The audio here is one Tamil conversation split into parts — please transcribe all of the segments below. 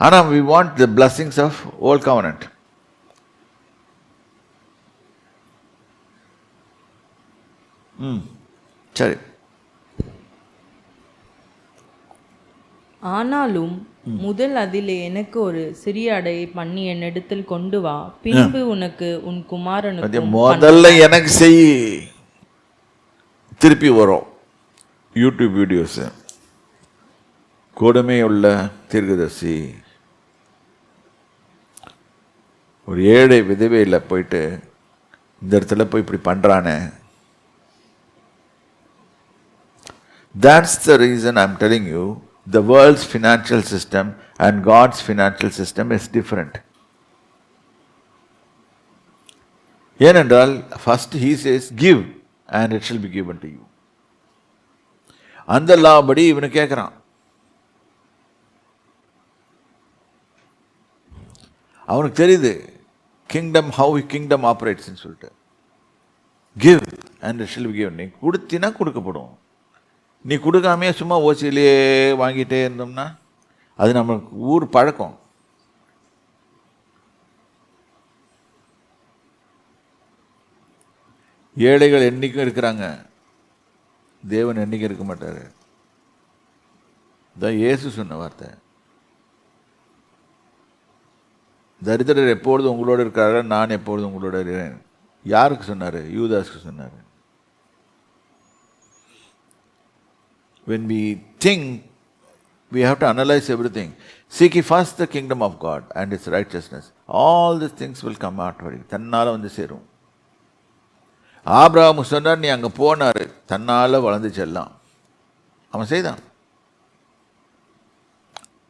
ஆனால் we want the blessings of old covenant ம். சரி. ஆனாலும் முதல் அதிலே எனக்கு ஒரு சிறிய அடையை பண்ணி என்னிடத்தில் கொண்டு வா. பின்பு உனக்கு உன் குமாரனுக்கு முதல்ல எனக்கு செய். திருப்பி வரும். யூடியூப் வீடியோஸு கொடுமை உள்ள தீர்க்கதரிசி. ஒரு ஏழை விதவையில் போயிட்டு இந்த இடத்துல போய் இப்படி பண்ணுறானே That's the reason I'm telling you the world's financial system and God's financial system is different. ஏனென்றால் first he says give and it shall be given to you அந்த லா படி இவனு கேட்குறான் அவனுக்கு தெரியுது கிங்டம் ஹவு கிங்டம் ஆப்ரேட்ஸ்ன்னு சொல்லிட்டு. கிவ் அண்ட் ஷில் கிவ் நீ கொடுத்தினா கொடுக்கப்படும். நீ கொடுக்காமையே சும்மா ஓசியிலேயே வாங்கிட்டே இருந்தோம்னா அது நம்மளுக்கு ஊர் பழக்கம். ஏழைகள் என்னைக்கும் இருக்கிறாங்க. தேவன் என்னைக்கும் இருக்க மாட்டார். இதான் இயேசு சொன்ன வார்த்தை. தரித்திரர் எப்பொழுது உங்களோடு இருக்கிறார்கள் நான் எப்பொழுது உங்களோட இருக்கிறேன். யாருக்கு சொன்னார்? யூதாஸ்க்கு சொன்னார். When we think, we have to analyze everything. Seek ye first the kingdom of God and its righteousness. All these things will come automatically. தன்னால் வந்து சேரும். ஆபிரகாம் சொன்னார் நீ அங்கே போனார். தன்னால் வளர்ந்து செல்லாம். அவன் செய்தான்.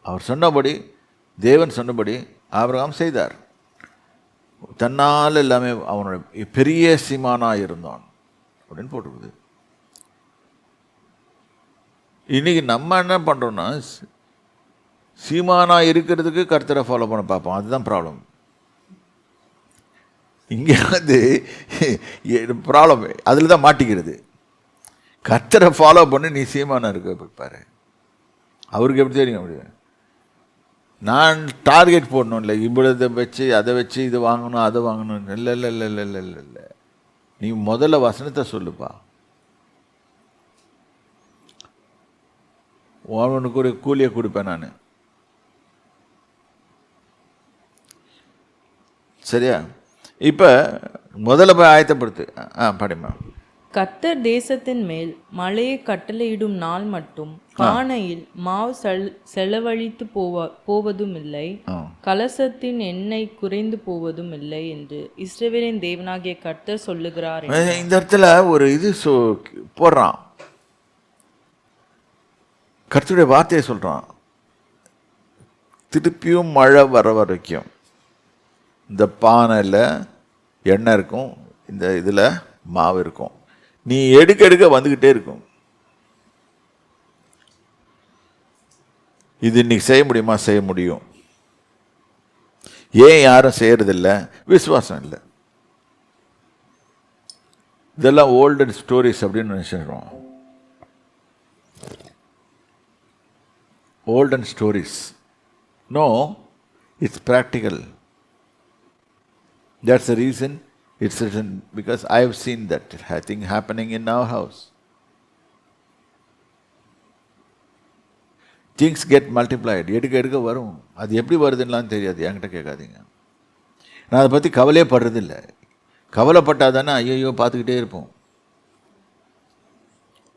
அவர் சொன்னபடி தேவன் சொன்னபடி ஆபிரகாம் செய்தார். தன்னால் எல்லாமே அவனோட பெரிய சீமானாக இருந்தான் அப்படின்னு போட்டிருக்குது. இன்னைக்கு நம்ம என்ன பண்ணுறோன்னா சீமானா இருக்கிறதுக்கு கர்த்தரை ஃபாலோ பண்ண பார்ப்போம். அதுதான் ப்ராப்ளம் இங்கே வந்து ப்ராப்ளம் அதில் தான் மாட்டிக்கிறது. கர்த்தரை ஃபாலோ பண்ணி நீ சீமானா இருக்க பாரு. அவருக்கு எப்படி தெரியும் அப்படி? நான் டார்கெட் போடணும் இல்லை. இவ்வளோதை வச்சு அதை வச்சு இது வாங்கணும் அதை வாங்கணும். இல்லை இல்லை இல்லை இல்லை இல்லை இல்லை இல்லை. நீ முதல்ல வசனத்தை சொல்லுப்பா. அவனுக்கு ஒரு கூலியை கொடுப்பேன் நான். சரியா? இப்போ முதல்ல போய் ஆயத்தப்படுத்து. ஆ படிமா. கத்தர் தேசத்தின் மேல் மழையை கட்டளையிடும் நாள் மட்டும் பானையில் மாவு செல் செலவழித்து போவ போவதும் இல்லை கலசத்தின் எண்ணெய் குறைந்து போவதும் இல்லை என்று இஸ்ரவேலின் தேவனாகிய கர்த்தர் சொல்லுகிறார். இந்த இடத்துல ஒரு இது போடுறான். கர்த்தருடைய வார்த்தையை சொல்கிறான் திருப்பியும் மழை வர வரைக்கும் இந்த பானையில் எண்ணெய் இருக்கும் இந்த இதில் மாவு இருக்கும். நீ எடுக்க எடுக்க வந்துக்கிட்டே இருக்கும். இது இன்னைக்கு செய்ய முடியுமா? செய்ய முடியும். ஏன் யாரும் செய்கிறதில்ல விசுவாசம் இல்லை. இதெல்லாம் ஓல்டன் ஸ்டோரிஸ் அப்படின்னு நினச்சிடுறோம் olden stories no it's practical that's the reason it's written because I have seen that thing happening in our house. Things get multiplied எடுக்க எடுக்க வரும். அது எப்படி வருதுன்னெலாம் தெரியாது. என்கிட்ட கேட்காதீங்க. நான் அதை பற்றி கவலையே படுறதில்ல. கவலைப்பட்டால் தானே ஐயோ பார்த்துக்கிட்டே இருப்போம்.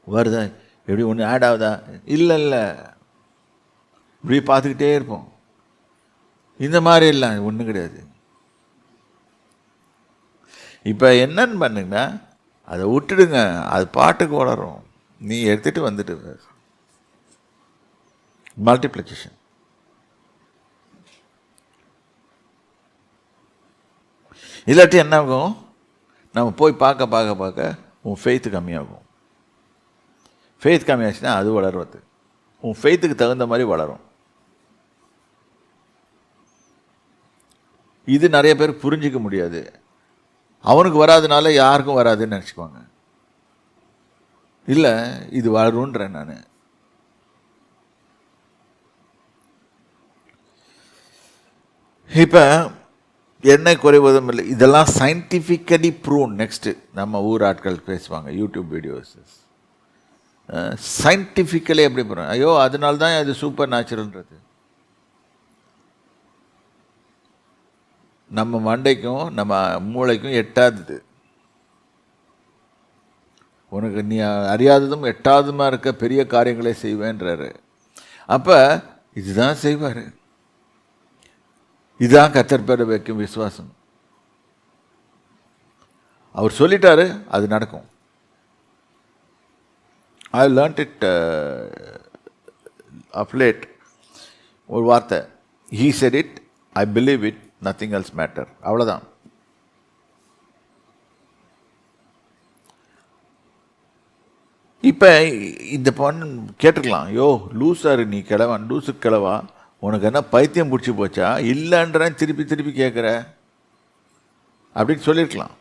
வருதா? எப்படி ஒன்று ஆட் ஆகுதா? இல்லை இல்லை. இப்படி பார்த்துக்கிட்டே இருப்போம். இந்த மாதிரி இல்லை ஒன்றும் கிடையாது. இப்போ என்னன்னு பண்ணுங்கன்னா அதை விட்டுடுங்க. அது பாட்டுக்கு வளரும். நீ எடுத்துகிட்டு வந்துட்டு மல்டிப்ளிகேஷன் இல்லாட்டி என்ன ஆகும் நம்ம போய் பார்க்க பார்க்க பார்க்க உன் ஃபெய்த்து கம்மியாகும். ஃபெய்த் கம்மியாச்சுன்னா அது வளருவது. உன் ஃபெய்த்துக்கு தகுந்த மாதிரி வளரும். இது நிறைய பேர் புரிஞ்சிக்க முடியாது. அவனுக்கு வராதனால யாருக்கும் வராதுன்னு நினச்சிக்குவாங்க இல்லை இது வரும்ன்றேன் நான். இப்போ எண்ணெய் குறைவதும் இல்லை. இதெல்லாம் சயின்டிஃபிக்கலி ப்ரூவ் நெக்ஸ்ட்டு நம்ம ஊர் ஆட்கள் பேசுவாங்க யூடியூப் வீடியோஸ் சயின்டிஃபிக்கலி எப்படி போகிறோம் ஐயோ அதனால்தான் அது சூப்பர் நேச்சுரல்ன்றது நம்ம மண்டைக்கும் நம்ம மூளைக்கும் எட்டாதது. உனக்கு நீ அறியாததும் எட்டாததுமா இருக்க பெரிய காரியங்களை செய்வேன்றாரு. அப்போ இதுதான் செய்வார். இதுதான் கத்தர் பேர வைக்கும் விசுவாசம். அவர் சொல்லிட்டாரு அது நடக்கும். ஐ லேர்ன்ட் இட் அப்லேட் லேட் ஒரு வார்த்தை. He said it I believe it nothing else matter அவ்வளோதான் இப்போ இந்த பொண்ணு கேட்டிருக்கலாம் யோ லூசாரு நீ கிழவன் லூசு கிழவா உனக்கு என்ன பைத்தியம் பிடிச்சி போச்சா? இல்லைன்றேன் திருப்பி திருப்பி கேட்குற அப்படின்னு சொல்லியிருக்கலாம்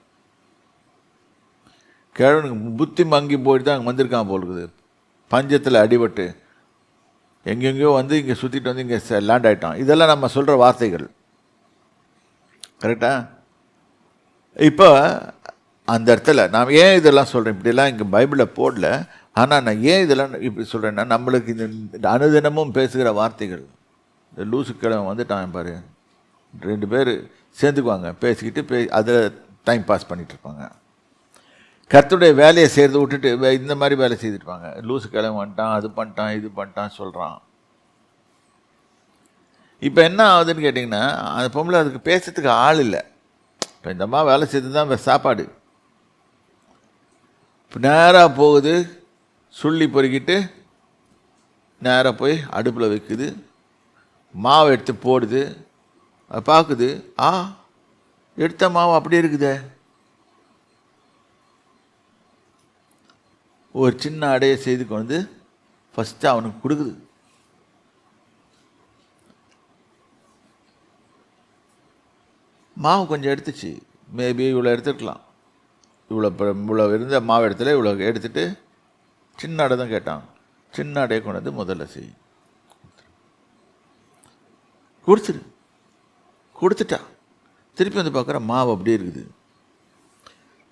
கிழவனுக்கு புத்தி மங்கி போயிட்டு தான் அங்கே வந்திருக்கான் போல் இருக்குது. பஞ்சத்தில் அடிபட்டு எங்கெங்கேயோ வந்து இங்கே சுற்றிட்டு வந்து இங்கே லேண்ட் ஆகிட்டான் இதெல்லாம் நம்ம சொல்கிற வார்த்தைகள். கரெக்டா? இப்போ அந்த இடத்துல நான் ஏன் இதெல்லாம் சொல்கிறேன் இப்படிலாம் இங்கே பைபிளில் போடல. ஆனால் நான் ஏன் இதெல்லாம் இப்படி சொல்கிறேன்னா நம்மளுக்கு இந்த அனுதினமும் பேசுகிற வார்த்தைகள். இந்த லூசுக்கிழமை வந்துட்டான் பாரு. ரெண்டு பேர் சேர்ந்துக்குவாங்க. பேசிக்கிட்டு பே அதில் டைம் பாஸ் பண்ணிகிட்ருப்பாங்க இருப்பாங்க. வேலையை செய்கிறத விட்டுட்டு வே- இந்த மாதிரி வேலை செய்துருப்பாங்க லூசு கிழமை வந்துட்டான் அது பண்ணிட்டான் இது பண்ணிட்டான் சொல்கிறான் இப்போ என்ன ஆகுதுன்னு கேட்டிங்கன்னா அந்த பொம்பளை அதுக்கு பேசுறதுக்கு ஆள் இல்லை. இப்போ இந்த அம்மா வேலை செய்து தான் சாப்பாடு. இப்போ நேராக போகுது சுள்ளி பொறுக்கிட்டு நேராக போய் அடுப்பில் வைக்குது மாவு எடுத்து போடுது அது பார்க்குது ஆ எடுத்த மாவு அப்படியே இருக்குதே. ஒரு சின்ன அடையை செய்து கொண்டு வந்து ஃபஸ்ட்டு அவனுக்கு கொடுக்குது. மாவு கொஞ்சம் எடுத்துச்சு. மேபி இவ்வளோ எடுத்துருக்கலாம். இவ்வளோ இவ்வளோ இருந்த மாவு இடத்துல இவ்வளோ எடுத்துட்டு சின்ன அடை தான் கேட்டான். சின்ன அடையை கொண்டு வந்து முதல்ல செய். கொடுத்துரு கொடுத்துட்டா திருப்பி வந்து பார்க்குற மாவு அப்படியே இருக்குது.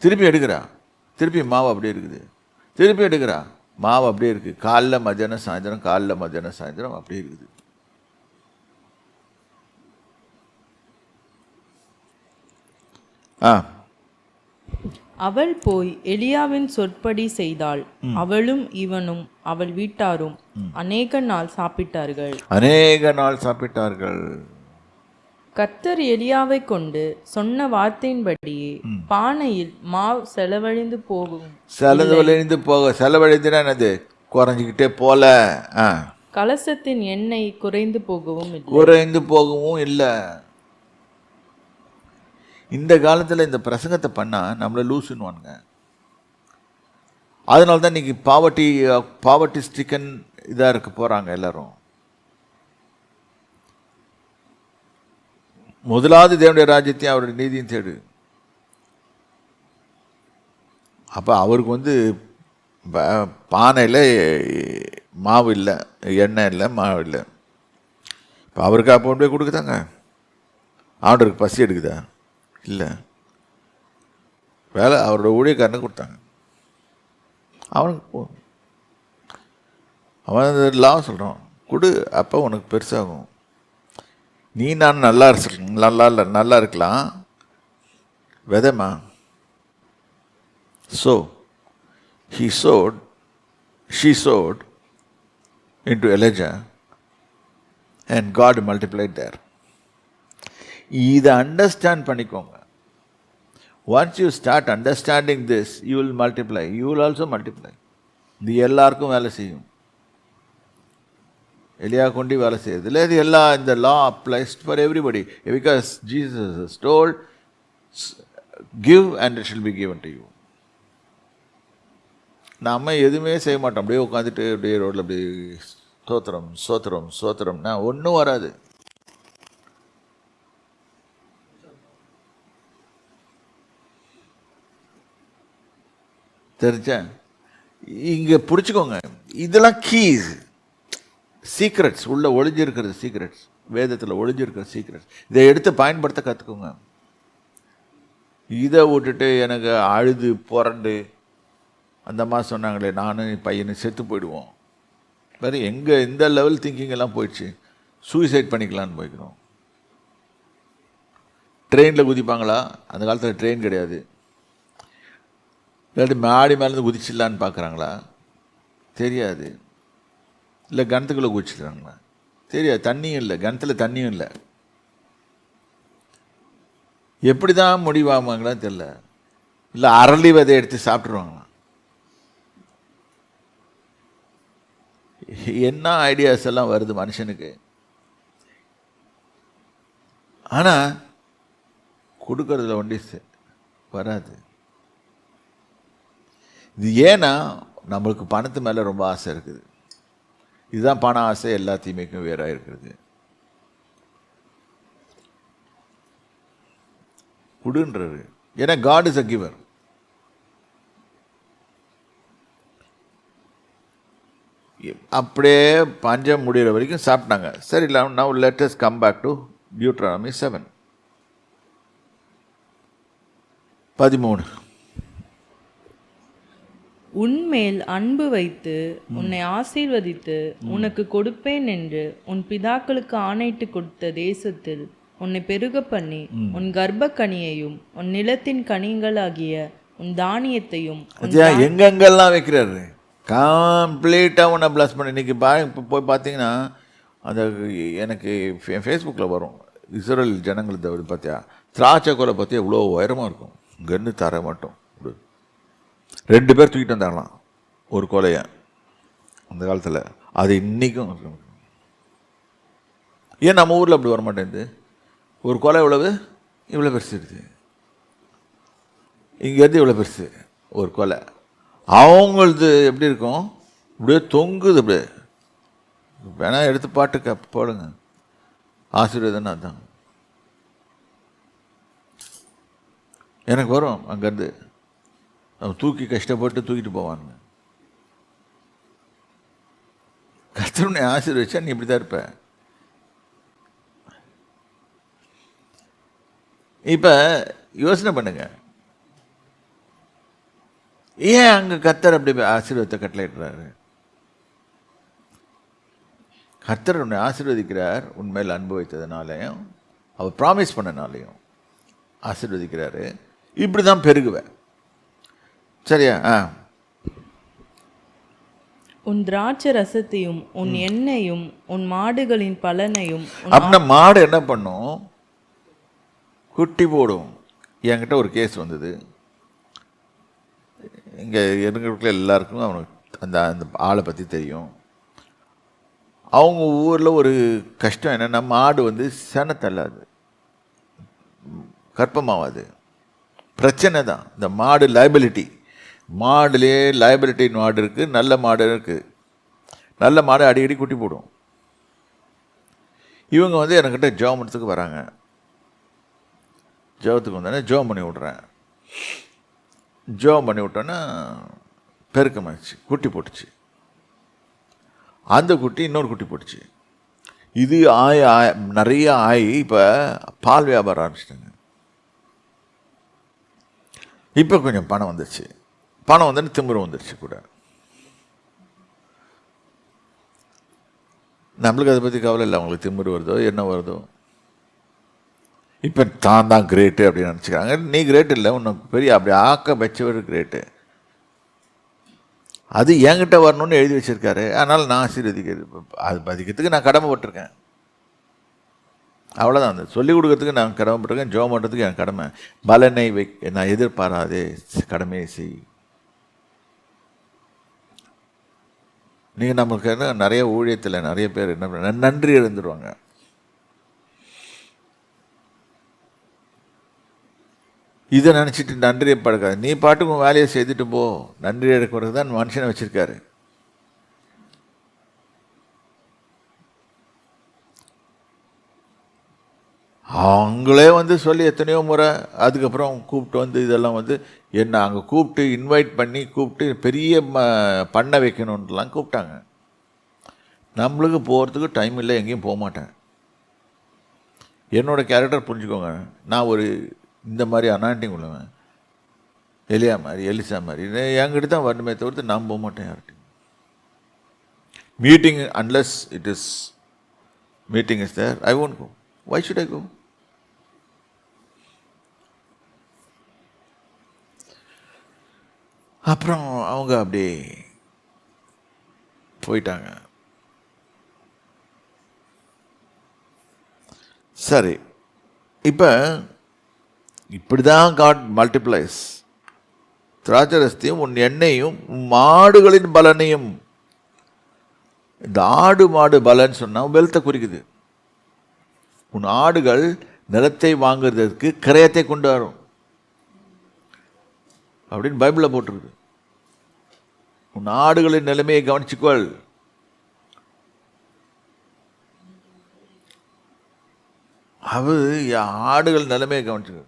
திருப்பி எடுக்கிறா. திருப்பி மாவு அப்படியே இருக்குது. திருப்பி எடுக்கிறா. மாவு அப்படியே இருக்குது காலைல மத்தியானம் சாயந்தரம் காலைல மத்தியானம் சாயந்தரம் அப்படியே இருக்குது. அவள் போய் எலியாவின் சொற்படி செய்தாள். அவளும் இவனும் அவள் வீட்டாரும் அநேக நாள் சாப்பிட்டார்கள். அநேக நாள் சாப்பிட்டார்கள். கர்த்தர் எலியாவை கொண்டு சொன்ன வார்த்தையின்படியே பானையில் மாவு செலவழிந்து போகும். செலவழிந்து போக செலவழிந்துனா என்னது? குறைஞ்சிக்கிட்டே போல. கலசத்தின் எண்ணெய் குறைந்து போகவும் குறைந்து போகவும் இல்லை. இந்த காலத்தில் இந்த பிரசங்கத்தை பண்ணால் நம்மளை லூசுன்னுவானுங்க. அதனால தான் நீங்கள் பாவர்ட்டி பாவர்ட்டி ஸ்டிக்கன் இதாக இருக்க போகிறாங்க எல்லோரும். முதலாவது தேவனுடைய ராஜ்யத்தையும் அவருடைய நீதியும் தேடு. அப்போ அவருக்கு வந்து ப- பானையில் மாவு இல்லை எண்ணெய் இல்லை மாவு இல்லை. இப்போ அவருக்கு அப்போ கொண்டு போய் கொடுக்குதாங்க. ஆர்டருக்கு பசி எடுக்குதா? இல்லை. வேலை அவரோட ஊழியக்காரனுக்கு கொடுத்தாங்க. அவனுக்கு போ அவன் லாபம் சொல்கிறான் கொடு அப்போ உனக்கு பெருசாகும். நீ நான் நல்லா இருக்க நல்லா இல்லை நல்லா இருக்கலாம். விதமா so he sowed she sowed into Elijah and God multiply there இதை அண்டர்ஸ்டாண்ட் பண்ணிக்கோங்க. Once you start understanding this you will multiply you will also multiply இது எல்லாருக்கும் வேலை செய்யும். எலியா கொண்டு வேலை செய்யுது. இல்லை இது எல்லா இந்த law applies for everybody because Jesus stole give and it shall be given to you நம்ம எதுவுமே செய்ய மாட்டோம். அப்படியே உட்காந்துட்டு அப்படியே ரோட்டில் அப்படியே ஸ்தோத்திரம் சோத்திரம் சோத்திரம்னா ஒன்றும் வராது. தெரிஞ்சா? இங்கே பிடிச்சிக்கோங்க. இதெல்லாம் கீஸ் சீக்ரெட்ஸ் உள்ள ஒளிஞ்சிருக்கிறது சீக்ரெட்ஸ் வேதத்தில் ஒளிஞ்சிருக்கிற சீக்ரெட்ஸ் இதை எடுத்து பயன்படுத்த கற்றுக்கோங்க இதை விட்டுட்டு எனக்கு அழுது புரண்டு. அந்த மாதிரி சொன்னாங்களே நானும் என் பையனும் செத்து போயிடுவோம். வேறு எங்கே இந்த லெவல் திங்கிங் எல்லாம் போயிடுச்சு. சூசைட் பண்ணிக்கலான்னு போய்க்கிறோம். ட்ரெயினில் குதிப்பாங்களா? அந்த காலத்தில் ட்ரெயின் கிடையாது. இல்லாட்டி மாடி மேலேருந்து குதிச்சிடலான்னு பார்க்குறாங்களா? தெரியாது. இல்லை கிணத்துக்குள்ளே குதிச்சிடுறாங்களா? தெரியாது. தண்ணியும் இல்லை. கிணத்துல தண்ணியும் இல்லை. எப்படி தான் முடிவாகுவாங்களா தெரில இல்லை அரளி விதை எடுத்து சாப்பிட்ருவாங்களா? என்ன ஐடியாஸ் எல்லாம் வருது மனுஷனுக்கு? ஆனால் கொடுக்கறதுல ஒண்டி வராது. இது ஏன்னா நம்மளுக்கு பணத்து மேலே ரொம்ப ஆசை இருக்குது. இதுதான் பண ஆசை எல்லா தீமைக்கும் வேறாக இருக்கிறது கொடுன்றாரு ஏன்னா காட் இஸ் அ கிவர் அப்படியே பஞ்சம் முடிகிற வரைக்கும் சாப்பிட்டாங்க. சரி இல்லாமல் now let's come back to Deuteronomy seven பதிமூணு. உன்மேல் அன்பு வைத்து உன்னை ஆசீர்வதித்து உனக்கு கொடுப்பேன் என்று உன் பிதாக்களுக்கு ஆணையிட்டு கொடுத்த தேசத்தில் உன்னை பெருக பண்ணி உன் கர்ப்ப கனியையும் உன் நிலத்தின் கனிகளாகிய உன் தானியத்தையும் எங்கெங்கெல்லாம் வைக்கிறாரு? கம்ப்ளீட்டாக உன்னை ப்ளஸ் பண்ணி இன்றைக்கி பா இப்போ போய் பார்த்தீங்கன்னா அந்த எனக்கு ஃபேஸ்புக்கில் வரும். இஸ்ரேல் ஜனங்கள் தவிர பார்த்தியா திராட்சை கொலை பார்த்தியா இவ்வளோ உயரமாக இருக்கும். இங்கேருந்து தர மாட்டோம். ரெண்டு பேர் தூக்கிட்டு வந்தாங்களாம் ஒரு கொலையை. அந்த காலத்தில். அது இன்றைக்கும் ஏன் நம்ம ஊரில் அப்படி வர மாட்டேங்குது ஒரு கொலை எவ்வளவு? இவ்வளோ பெருசு இருக்குது இங்கேருந்து இவ்வளோ பெருசு ஒரு கொலை. அவங்களது எப்படி இருக்கும்? இப்படியே தொங்குது அப்படியே. வேணா எடுத்து பாட்டுக்கு போடுங்க. ஆசீர்வாதம்னா அதுதான் எனக்கு வரும் அங்கேருந்து. அவன் தூக்கி கஷ்டப்பட்டு தூக்கிட்டு போவானுங்க. கத்தருனை ஆசீர்வச்சா நீ இப்படி தான் இருப்ப. இப்போ யோசனை பண்ணுங்க. ஏன் அங்கே கத்தர் அப்படி ஆசீர்வாதத்தை கட்டளையிடுறாரு? கர்த்தர் உன்னை ஆசீர்வதிக்கிறார் உண்மையில் அனுபவித்ததுனாலையும் அவர் ப்ராமிஸ் பண்ணனாலையும் ஆசீர்வதிக்கிறாரு. இப்படி தான் பெருகுவேன். சரியா? ஆ. உன் திராட்சை ரசத்தையும் உன் எண்ணெயும் உன் மாடுகளின் பலனையும் அப்படின்னா மாடு என்ன பண்ணும்? குட்டி போடும். என்கிட்ட ஒரு கேஸ் வந்தது. இங்கே இருக்கிற எல்லாருக்கும் அவனுக்கு அந்த அந்த ஆளை பற்றி தெரியும். அவங்க ஊரில் ஒரு கஷ்டம் என்னென்னா மாடு வந்து செனை தள்ளாது. கற்பமாவாது பிரச்சனை தான். இந்த மாடு லைபிலிட்டி மாடுலேயே லைபிலிட்டி மாடு இருக்குது நல்ல மாடு இருக்குது நல்ல மாடு அடிக்கடி குட்டி போடும். இவங்க வந்து என்கிட்ட ஜோமனத்துக்கு வராங்க. ஜோவத்துக்கு வந்தோடனே ஜோம் பண்ணி விட்றேன். ஜோம் பண்ணி விட்டோன்னா பெருக்கமாச்சு குட்டி போட்டுச்சு. அந்த குட்டி இன்னொரு குட்டி போட்டுச்சு. இது ஆய் ஆய் நிறைய ஆகி இப்போ பால் வியாபாரம் ஆரம்பிச்சிட்டாங்க. இப்போ கொஞ்சம் பணம் வந்துச்சு பணம் வந்து திமிரு வந்துருச்சு கூட. நம்மளுக்கு அதை பற்றி கவலை இல்லை. அவங்களுக்கு திமிரு வருதோ என்ன வருதோ. இப்போ தான் தான் கிரேட்டு அப்படின்னு நினச்சிக்கிறாங்க. நீ கிரேட் இல்லை உனக்கு பெரிய அப்படி ஆக்க வச்சவர் கிரேட்டு அது என்கிட்ட வரணும்னு எழுதி வச்சுருக்காரு. அதனால் நான் ஆசீர்வதிக்கிறது. அது பதிக்கிறதுக்கு நான் கடமைப்பட்டிருக்கேன். அவ்வளோதான் அந்த சொல்லிக் கொடுக்கறதுக்கு நான் கடமைப்பட்டிருக்கேன். ஜோம் பண்ணுறதுக்கு என் கடமை. பலனை வை நான் எதிர்பாராதே கடமையை செய். நீங்கள் நமக்கு என்ன நிறைய ஊழியத்தில் நிறைய பேர் என்ன பண்ண- நன்றி இழந்துருவாங்க இதை நினச்சிட்டு நன்றியை படுக்காது. நீ பாட்டுக்கு வேலையை செய்துட்டு போ. நன்றி எடுக்கிறது தான் மனுஷனை வச்சுருக்காரு. அவங்களே வந்து சொல்லி எத்தனையோ முறை அதுக்கப்புறம் கூப்பிட்டு வந்து இதெல்லாம் வந்து என்ன அங்கே கூப்பிட்டு இன்வைட் பண்ணி கூப்பிட்டு பெரிய ம பண்ண வைக்கணுன்ட்டுலாம் கூப்பிட்டாங்க. நம்மளுக்கு போகிறதுக்கு டைம் இல்லை எங்கேயும் போக மாட்டேன். என்னோட கேரக்டர் புரிஞ்சுக்கோங்க. நான் ஒரு இந்த மாதிரி அனாண்டிங் உள்ளவன். எலியா மாதிரி எலிசா மாதிரி. என்கிட்ட தான் வரணுமே தவிர்த்து நான் போக மாட்டேன் யார்கிட்டையும். Meeting unless it is meeting is there I won't go why should I go அப்புறம் அவங்க அப்படியே போயிட்டாங்க. சரி இப்போ இப்படி தான் காட் மல்டிப்ளைஸ் திராட்சரஸ்தியும் உன் எண்ணெயும் உன் மாடுகளின் பலனையும். இந்த ஆடு மாடு பலன்னு சொன்னால் வெல்த்தை குறிக்குது. உன் ஆடுகள் நிலத்தை வாங்குறதற்கு கிரயத்தை கொண்டு வரும். அப்படின்னு பைபிளில் போட்டிருக்கு. உன் ஆடுகளின் நிலைமையை கவனிச்சுக்கொள். அது என் ஆடுகள் நிலைமையை கவனிச்சுக்கோ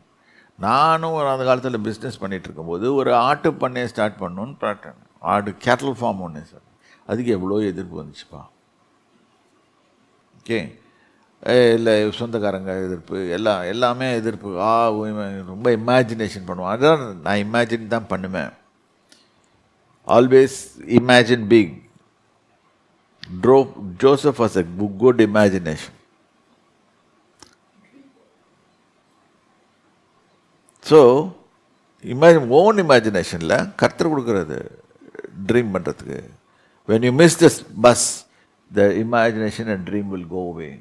நானும் ஒரு அந்த காலத்தில் பிஸ்னஸ் பண்ணிகிட்டு இருக்கும்போது ஒரு ஆட்டு பண்ணையை ஸ்டார்ட் பண்ணணும்னு பார்த்தேன் ஆடு கேட்டல் ஃபார்ம் ஒன்று சார். அதுக்கு எவ்வளோ எதிர்ப்பு வந்துச்சுப்பா. ஓகே இல்லை சொந்தக்காரங்க எதிர்ப்பு எல்லாம் எல்லாமே எதிர்ப்பு. ஆ ரொம்ப இமேஜினேஷன் பண்ணுவோம் அதான் நான் இமேஜின் தான் பண்ணுவேன். Always imagine big draw Joseph was a good imagination so imagine own இமேஜினேஷனில் கர்த்தர் கொடுக்குறது ட்ரீம் பண்ணுறதுக்கு when you miss this bus the imagination and dream will go away.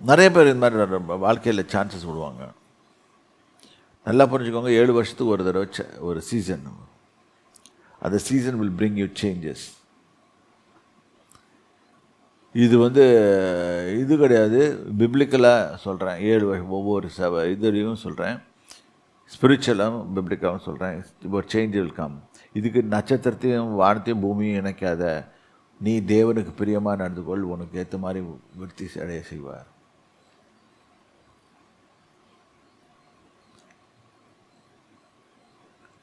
நிறைய பேர் இந்த மாதிரி வாழ்க்கையில் சான்சஸ் விடுவாங்க. நல்லா புரிஞ்சுக்கோங்க ஏழு வருஷத்துக்கு ஒரு தடவை ச- ஒரு சீசன் அந்த season will bring you changes இது வந்து இது கிடையாது. பிப்ளிக்கலாக சொல்கிறேன் ஏழு வருஷம் ஒவ்வொரு சப இதுலேயும் சொல்கிறேன் ஸ்பிரிச்சுவலாகவும் பிப்ளிக்காகவும் சொல்கிறேன் ஒரு சேஞ்ச் வில் கம் இதுக்கு நட்சத்திரத்தையும் வானத்தையும் பூமியும் இணைக்காத நீ தேவனுக்கு பிரியமாக நடந்து கொள். உனக்கு ஏற்ற மாதிரி விருத்தி அடைய செய்வார்.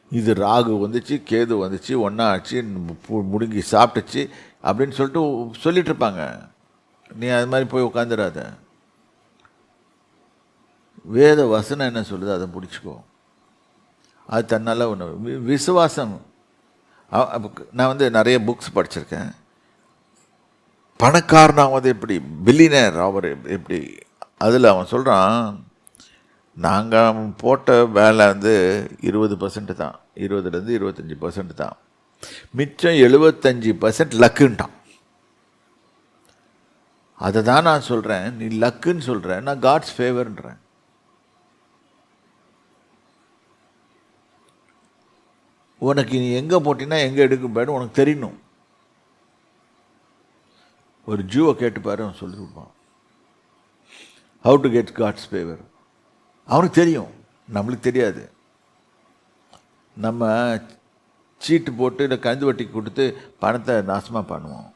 இது ராகு வந்துச்சு கேது வந்துச்சு ஒன்றா ஆச்சு முடுங்கி சாப்பிட்டுச்சு அப்படின்னு சொல்லிட்டு சொல்லிட்டு இருப்பாங்க நீ அது மாதிரி போய் உட்காந்துடாத வேத வசனம் என்ன சொல்லுது? அதை பிடிச்சிக்கோ அது தன்னால் ஒன்று விசுவாசம். நான் வந்து நிறைய புக்ஸ் படிச்சிருக்கேன். பணக்காரனாவது எப்படி பில்லினர் அவர் எப்படி அதில் அவன் சொல்கிறான் நாங்கள் போட்ட வேலை வந்து இருபது பர்சன்ட் தான். இருபதுலேருந்து இருபத்தஞ்சி பர்சன்ட் தான். மிச்சம் எழுபத்தஞ்சி பர்சன்ட் லக்குன்ட்டான். அதை தான் நான் சொல்கிறேன் நீ லக்குன்னு சொல்கிறேன் நான் காட்ஸ் ஃபேவர்ன்றேன் உனக்கு நீ எங்கே போட்டினா எங்கே எடுக்க போய்டும் உனக்கு தெரியணும். ஒரு ஜூவை கேட்டுப்பாரு அவன் சொல்லி கொடுப்பான். How to get God's favour அவனுக்கு தெரியும். நம்மளுக்கு தெரியாது. நம்ம சீட்டு போட்டு இல்லை கந்து வட்டி கொடுத்து பணத்தை நாசமாக பண்ணுவோம்.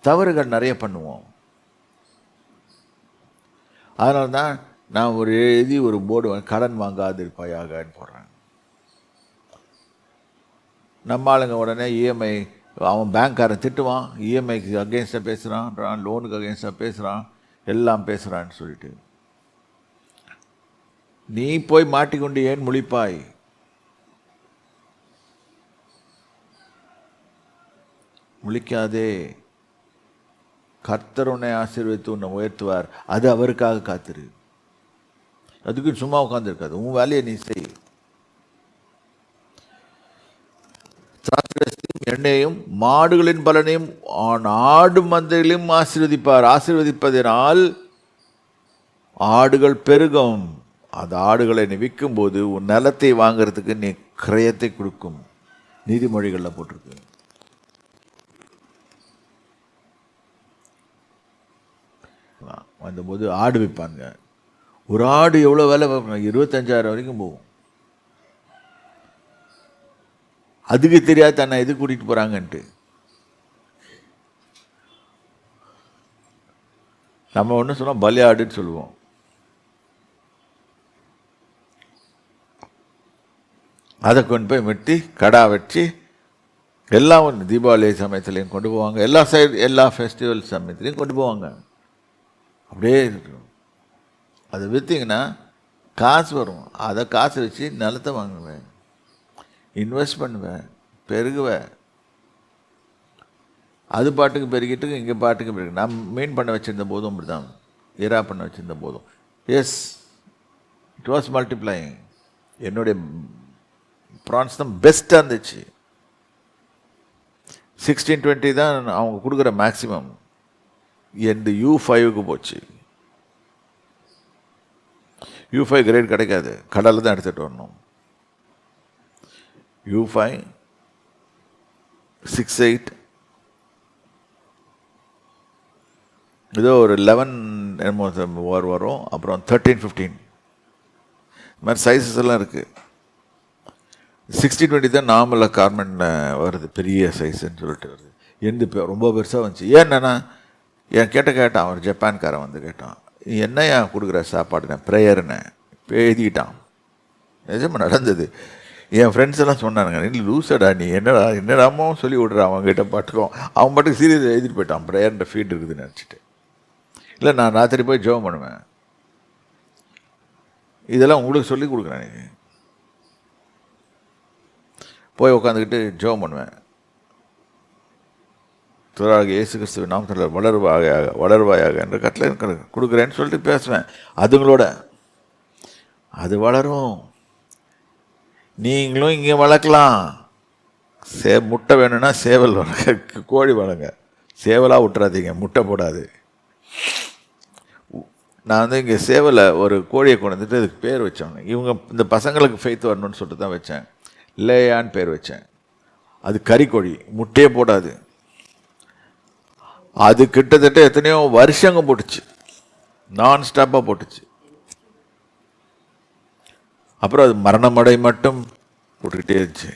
தவறுகள் நிறைய பண்ணுவோம். அதனால தான் நான் ஒரு எழுதி ஒரு போர்டு கடன் வாங்காதிருப்பாயாகன்னு போடுறேன். நம்ம ஆளுங்க உடனே இஎம்ஐ அவன் பேங்க்காரன் திட்டுவான் இஎம்ஐக்கு அகேன்ஸ்டாக பேசுகிறான் லோனுக்கு அகேன்ஸ்டாக பேசுகிறான் எல்லாம் பேசுகிறான்னு சொல்லிட்டு. நீ போய் மாட்டிக்கொண்டு ஏன் முழிப்பாய். முழிக்காதே. கர்த்தர் உன்னை ஆசீர்வித்து உன்னை உயர்த்துவார். அது அவருக்காக காத்திரு. அதுக்கு சும்மா உட்காந்துருக்காது உன் வேலையை நீ செய். எண்ணெயும் மாடுகளின் பலனையும் ஆடு மந்தைகளையும் ஆசீர்வதிப்பார். ஆசீர்வதிப்பதனால் ஆடுகள் பெருகும். அது ஆடுகளை நீ விற்கும்போது உன் நிலத்தை வாங்கிறதுக்கு நீ கிரயத்தை கொடுக்கும். நீதிமொழிகளில் போட்டிருக்கு. வந்தபோது ஆடு விற்பாங்க ஒரு ஆடு எவ்வளோ விலை இருபத்தஞ்சாயிரம் வரைக்கும் போகும். அதுக்கு தெரியாது தன்னை எது கூட்டிகிட்டு போகிறாங்கன்ட்டு நம்ம ஒன்று சொன்னால் பலியாடுன்னு சொல்லுவோம். அதை கொண்டு போய் வெட்டி கடா வச்சு எல்லாம் ஒன்று தீபாவளி சமயத்துலேயும் கொண்டு போவாங்க. எல்லா சைடு எல்லா ஃபெஸ்டிவல் சமயத்துலேயும் கொண்டு போவாங்க. அப்படியே இருக்கும். அதை விற்றீங்கன்னா காசு வரும். அதை காசு வச்சு நிலத்தை வாங்குவேன். இன்வெஸ்ட் பண்ணுவேன். பெருகுவேன். அது பாட்டுக்கு பெருகிட்டு இங்கே பாட்டுக்கு பெருகு. நான் மீன் பண்ண வச்சுருந்த போதும் அப்படி தான் இரா பண்ண வச்சுருந்த போதும். எஸ் இட் வாஸ் மல்டிப்ளைங் என்னுடைய ப்ரான்ஸ் தான் பெஸ்ட்டாக இருந்துச்சு. சிக்ஸ்டீன் டுவெண்ட்டி தான் அவங்க கொடுக்குற மேக்ஸிமம் எந்த யூ ஃபைவுக்கு போச்சு. யூ ஃபைவ் கிரேட் கிடைக்காது. கடலில் தான் எடுத்துகிட்டு வரணும். யூ ஃபைவ் சிக்ஸ் எயிட் ஏதோ ஒரு லெவன் என்னமோ ஓவர் வரும் அப்புறம் தேர்ட்டீன் ஃபிஃப்டீன் இது மாதிரி சைஸஸ் எல்லாம் இருக்குது சிக்ஸ்டி டுவெண்ட்டி தான் நார்மலாக கார்மெண்ட் வருது. பெரிய சைஸ்ன்னு சொல்லிட்டு வருது. எந்த ரொம்ப பெருசாக வந்துச்சு. ஏன்னா என் கேட்ட கேட்டான் அவர் ஜப்பான்காரன் வந்து கேட்டான். என்ன ஏன் கொடுக்குற சாப்பாடு நான் ப்ரேயர்னு எழுதிக்கிட்டான். நிஜமாக நடந்தது. என் ஃப்ரெண்ட்ஸ் எல்லாம் சொன்னானுங்க நீ லூசடா நீ என்னடா என்னடாமோ சொல்லி விட்ற அவங்ககிட்ட பாட்டுக்கும். அவன் பாட்டுக்கு சீரியஸ் எழுதிட்டு போயிட்டான். ப்ரேயர்ன்ற ஃபீட் இருக்குதுன்னு நினச்சிட்டு. இல்லை நான் ராத்திரி போய் ஜெபம் பண்ணுவேன். இதெல்லாம் உங்களுக்கு சொல்லி கொடுக்குறேன் நீ. போய் உட்காந்துக்கிட்டு ஜோம் பண்ணுவேன். துறாக இயேசு கிறிஸ்துவ நாமத்தில் வளர்வாயாக வளர்வாயாக என்ற கட்டளை கொடுக்குறேன்னு சொல்லிட்டு பேசுவேன். அதுங்களோட அது வளரும். நீங்களும் இங்கே வளர்க்கலாம். சே முட்டை வேணும்னா சேவல் வளர்க்க கோழி வளங்க சேவலாக விட்டுறாதீங்க முட்டை போடாது. நான் வந்து இங்கே சேவலை ஒரு கோழியை கொண்டு வந்துட்டு அதுக்கு பேர் வச்சவங்க. இவங்க இந்த பசங்களுக்கு ஃபெய்த் வரணும்னு சொல்லிட்டு தான் வச்சேன். லேயான்னு பேர் வச்சேன். அது கறிக்கோழி முட்டையே போடாது. அது கிட்டத்தட்ட எத்தனையோ வருஷங்க போட்டுச்சு. நான் ஸ்டாப்பாக போட்டுச்சு. அப்புறம் அது மரணமடை மட்டும் போட்டுக்கிட்டே இருந்துச்சு.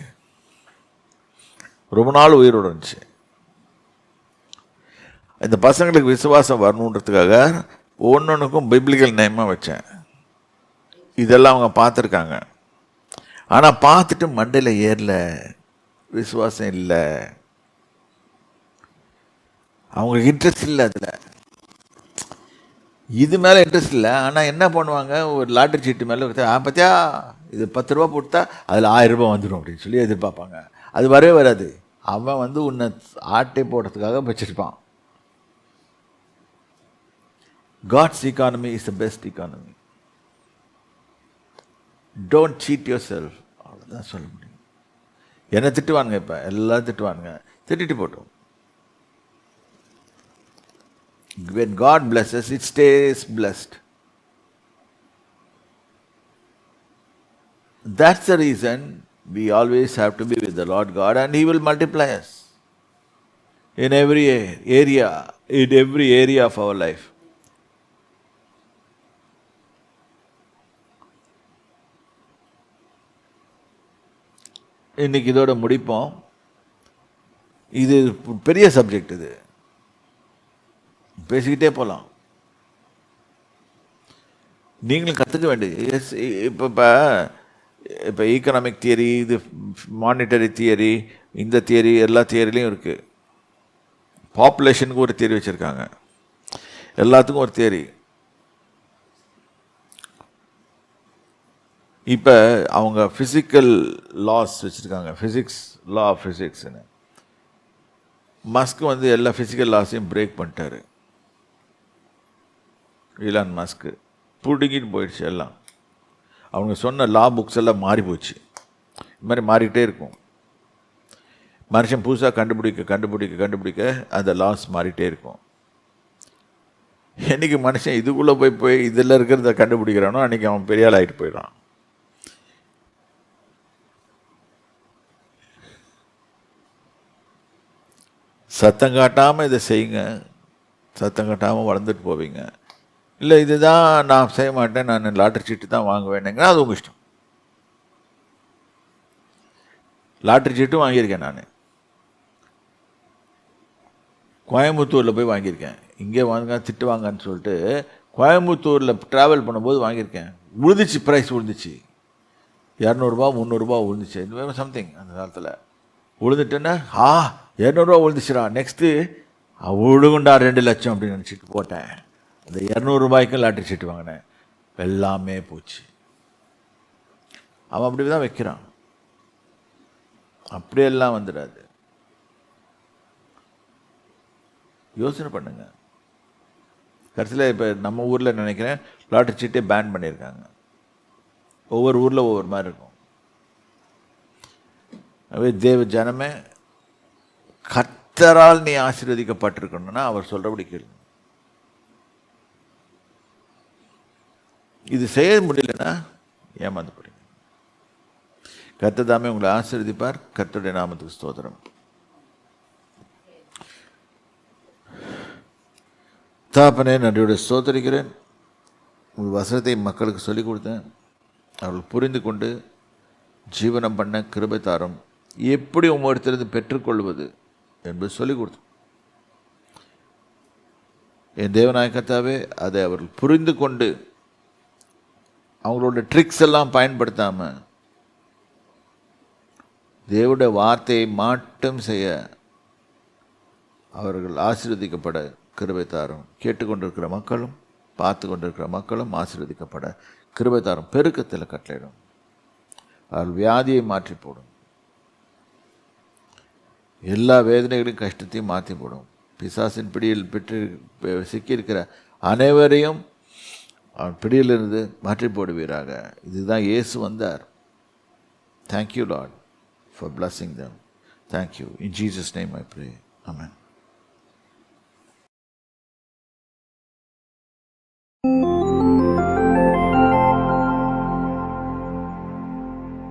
ரொம்ப நாள் உயிரோடு இருந்துச்சு. இந்த பசங்களுக்கு விசுவாசம் வரணுன்றதுக்காக ஒன்னொன்றுக்கும் பைபிளிக்கல் நேமாக வச்சேன். இதெல்லாம் அவங்க பார்த்துருக்காங்க. ஆனால் பார்த்துட்டு மண்டையில் ஏறல விசுவாசம் இல்லை. அவங்களுக்கு இன்ட்ரெஸ்ட் இல்லை அதில். இது மேலே இன்ட்ரெஸ்ட் இல்லை. ஆனால் என்ன பண்ணுவாங்க? ஒரு லாட்ரி சீட்டு மேலே ஆ பார்த்தியா இது பத்து ரூபா போட்டா அதில் ஆயிரம் ரூபாய் வந்துடும் அப்படின்னு சொல்லி எதிர்பார்ப்பாங்க. அது வரவே வராது. அவன் வந்து உன்னை ஆட்டை போடுறதுக்காக வச்சிருப்பான். God's economy is the best economy don't cheat yourself அவ்வளோதான் சொல்ல முடியும் என்னை திட்டுவானுங்க இப்போ எல்லாம் திட்டுவானுங்க திட்டிட்டு போட்டோம் when God blesses, it stays blessed. That's the reason we always have to be with the Lord God and He will multiply us in every area, in every area of our life. இன்னைக்கு இதோட முடிப்போம். இது பெரிய சப்ஜெக்ட் இது. பேசிக்கிட்டே போகலாம் நீங்களும் கற்றுக்க வேண்டியது. எஸ் இப்போ இப்போ இப்போ ஈக்கனாமிக் தியரி இது மானிட்டரி தியரி இந்த தியரி எல்லா தியரிலையும் இருக்குது பாப்புலேஷனுக்கு ஒரு தியரி வச்சுருக்காங்க. எல்லாத்துக்கும் ஒரு தியரி இப்போ அவங்க ஃபிசிக்கல் லாஸ் வச்சுருக்காங்க. ஃபிசிக்ஸ் லா ஆஃப் ஃபிசிக்ஸ்னு மஸ்க் வந்து எல்லா ஃபிசிக்கல் லாஸையும் பிரேக் பண்ணிட்டாரு. ஈலான் மஸ்க்கு பிடுங்கிட்டு போயிடுச்சு எல்லாம். அவங்க சொன்ன லா புக்ஸ் எல்லாம் மாறி போச்சு. இது மாதிரி மாறிக்கிட்டே இருக்கும். மனுஷன் புதுசாக கண்டுபிடிக்க கண்டுபிடிக்க கண்டுபிடிக்க அந்த லாஸ் மாறிட்டே இருக்கும். என்றைக்கு மனுஷன் இதுக்குள்ளே போய் போய் இதில் இருக்கிறத கண்டுபிடிக்கிறானோ அன்றைக்கி அவன் பெரிய ஆள் ஆகிட்டு போயிடான் சத்தம் காட்டாமல் இதை செய்யுங்க. சத்தம் காட்டாமல் வளர்ந்துட்டு போவீங்க. இல்லை இதுதான் நான் செய்ய மாட்டேன். நான் லாட்டரி சீட்டு தான் வாங்குவேனுங்கன்னா அது உங்கள் இஷ்டம். லாட்டரி சீட்டும் வாங்கியிருக்கேன் நான். கோயம்புத்தூரில் போய் வாங்கியிருக்கேன். இங்கே வாங்க திட்டு வாங்கன்னு சொல்லிட்டு கோயம்புத்தூரில் ட்ராவல் பண்ணும்போது வாங்கியிருக்கேன். விழுந்துச்சு ப்ரைஸ் விழுந்துச்சு இரநூறுபா முந்நூறுரூபா விழுந்துச்சு இந்த மாதிரி சம்திங் அந்த காலத்தில். விழுந்துட்டேன்னா ஆ இரநூறுவா விழுந்துச்சுடா. நெக்ஸ்ட்டு விழுகுண்டா ரெண்டு லட்சம் அப்படின்னு நினச்சிட்டு போட்டேன். அந்த இரநூறுபாய்க்கும் லாட்டரி சீட்டு வாங்கினேன். எல்லாமே போச்சு. அவன் அப்படி தான் வைக்கிறான். அப்படியெல்லாம் வந்துடாது. யோசனை பண்ணுங்க. கடைசியில் இப்போ நம்ம ஊரில் நினைக்கிறேன்? லாட்டரி சீட்டே பேன் பண்ணியிருக்காங்க. ஒவ்வொரு ஊரில் ஒவ்வொரு மாதிரி இருக்கும். அதே தேவ ஜனமே கத்தரால் நீ ஆசீர்வதிக்கப்பட்டிருக்கணும்னா அவர் சொல்கிறபடி கேளு. இது செய்ய முடியலன்னா ஏமாந்து போறீங்க. கர்த்தர் தாமே உங்களை ஆசீர்வதிப்பார். கத்தருடைய நாமத்துக்கு ஸ்தோத்திரம். தாப்பனே நன்றியோட ஸ்தோத்தரிக்கிறேன். உங்கள் வசனத்தை மக்களுக்கு சொல்லிக் கொடுத்தேன். அவர்கள் புரிந்து கொண்டு ஜீவனம் பண்ண கிருபை தாரும். எப்படி உங்களிடத்திலிருந்து பெற்றுக்கொள்வது? என்பது சொல்லிக் கொடுத்து என் தேவநாயகத்தாவே அதை அவர்கள் புரிந்து கொண்டு அவங்களோட ட்ரிக்ஸ் எல்லாம் பயன்படுத்தாமல் தேவோட வார்த்தையை மாட்டம் செய்ய அவர்கள் ஆசீர்வதிக்கப்பட கிருபை தாரும். கேட்டுக்கொண்டிருக்கிற மக்களும் பார்த்து கொண்டிருக்கிற மக்களும் ஆசீர்வதிக்கப்பட கிருபை தாரும். பெருக்கத்தில் கட்டளையிடும். அவர்கள் வியாதியை மாற்றி போடும் எல்லா வேதனைகளையும் கஷ்டத்தையும் மாற்றி போடும். பிசாசின் பிடியில் பெற்று சிக்கியிருக்கிற அனைவரையும் அவன் பிடியிலிருந்து மாற்றி போடுவீராக. இதுதான் இயேசு வந்தார். Thank you Lord for blessing them thank you in Jesus name I pray amen